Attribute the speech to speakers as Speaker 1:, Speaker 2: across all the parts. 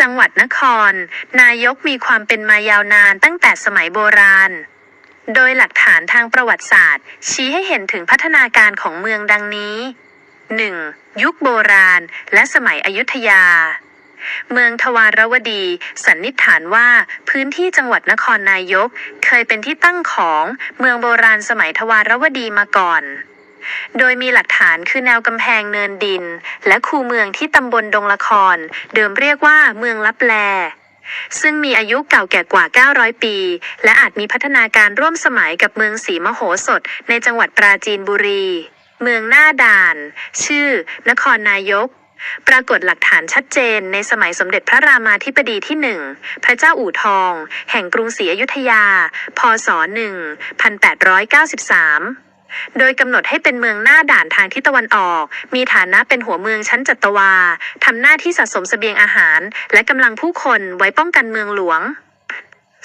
Speaker 1: จังหวัดนคร นายกมีความเป็นมายาวนานตั้งแต่สมัยโบราณ โดยหลักฐานทางประวัติศาสตร์ ชี้ให้เห็นถึงพัฒนาการของเมืองดังนี้ 1. ยุคโบราณ และสมัยอยุธยา เมืองทวารวดี สันนิษฐานว่าพื้นที่จังหวัดนครนายก เคยเป็นที่ตั้งของเมืองโบราณสมัยทวารวดีมาก่อน โดยมีหลักฐานคือแนวกำแพงเนินดิน และคูเมืองที่ตำบลดงละคร เดิมเรียกว่าเมืองลับแล ซึ่งมีอายุเก่าแก่กว่า 900 ปี และอาจมีพัฒนาการร่วมสมัยกับเมืองศรีมโหสถในจังหวัดปราจีนบุรี เมืองหน้าด่าน ชื่อ นครนายกปรากฏหลักฐานชัดเจนในสมัยสมเด็จพระรามาธิบดีที่หนึ่ง พระเจ้าอู่ทอง แห่งกรุงศรีอยุธยา พศ 1893 โดยกำหนดให้เป็นเมืองหน้าด่านทางทิศตะวันออก มีฐานะเป็นหัวเมืองชั้นจัตวา ทำหน้าที่สะสมเสบียงอาหาร และกำลังผู้คนไว้ป้องกันเมืองหลวง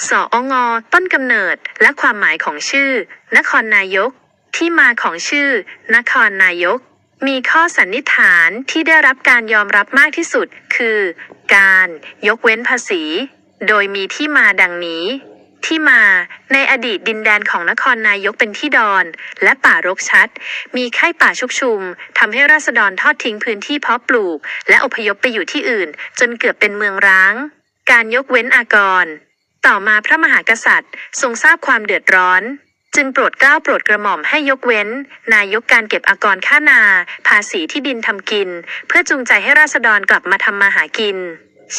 Speaker 1: สองอต้นกำเนิดและความหมายของชื่อ นครนายก ที่มาของชื่อ นครนายก มีข้อสันนิษฐานที่ได้รับการยอมรับมากที่สุด คือ การยกเว้นภาษี โดยมีที่มาดังนี้ ที่มาในอดีตดินแดนของนครนายกเป็นที่ดอน และป่ารกชัด มีไข้ป่าชุกชุมทำให้ราษฎรทอดทิ้งพื้นที่เพาะปลูก และอพยพไปอยู่ที่อื่น จนเกือบเป็นเมืองร้าง การยกเว้นอากร ต่อมาพระมหากษัตริย์ ทรงทราบความเดือดร้อน จึงโปรดเกล้าโปรดกระหม่อมให้ยกเว้น นายกการเก็บอากรค่านา ภาษีที่ดินทำกิน เพื่อจูงใจให้ราษฎรกลับมาทำมาหากิน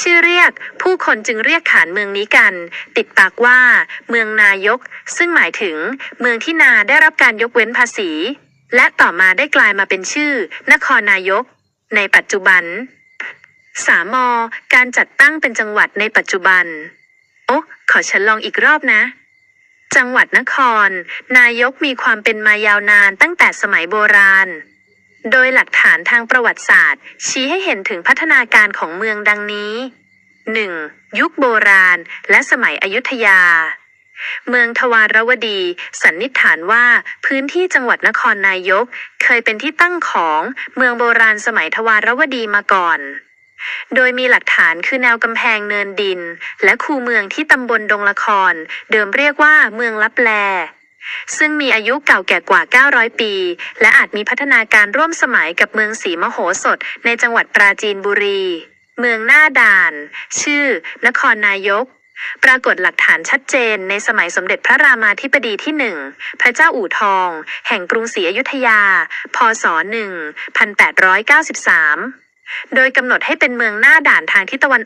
Speaker 1: ชื่อเรียกผู้คนจึงเรียกขานเมืองนี้กัน ติดปากว่า เมืองนายก ซึ่งหมายถึง เมืองที่นาได้รับการยกเว้นภาษี และต่อมาได้กลายมาเป็นชื่อ นครนายก ในปัจจุบันสามอการจัดตั้งเป็นจังหวัดในปัจจุบัน โอ้ขอฉันลองอีกรอบนะ จังหวัดนคร นายกมีความเป็นมายาวนานตั้งแต่สมัยโบราณ โดยหลักฐานทางประวัติศาสตร์ ชี้ให้เห็นถึงพัฒนาการของเมืองดังนี้ 1. ยุคโบราณ และสมัยอยุธยา เมืองทวารวดี สันนิษฐานว่าพื้นที่จังหวัดนครนายก เคยเป็นที่ตั้งของเมืองโบราณสมัยทวารวดีมาก่อน โดยมีหลักฐานคือแนวกำแพงเนินดิน และคูเมืองที่ตำบลดงละคร เดิมเรียกว่าเมืองลับแล ซึ่งมีอายุเก่าแก่กว่า 900 ปี และอาจมีพัฒนาการร่วมสมัยกับเมืองศรีมโหสถในจังหวัดปราจีนบุรี เมืองหน้าด่าน ชื่อ นครนายก ปรากฏหลักฐานชัดเจนในสมัยสมเด็จพระรามาธิบดีที่หนึ่ง พระเจ้าอู่ทอง แห่งกรุงศรีอยุธยา พศ 1893 โดยกำหนดให้เป็นเมืองหน้าด่านทางทิศตะวัน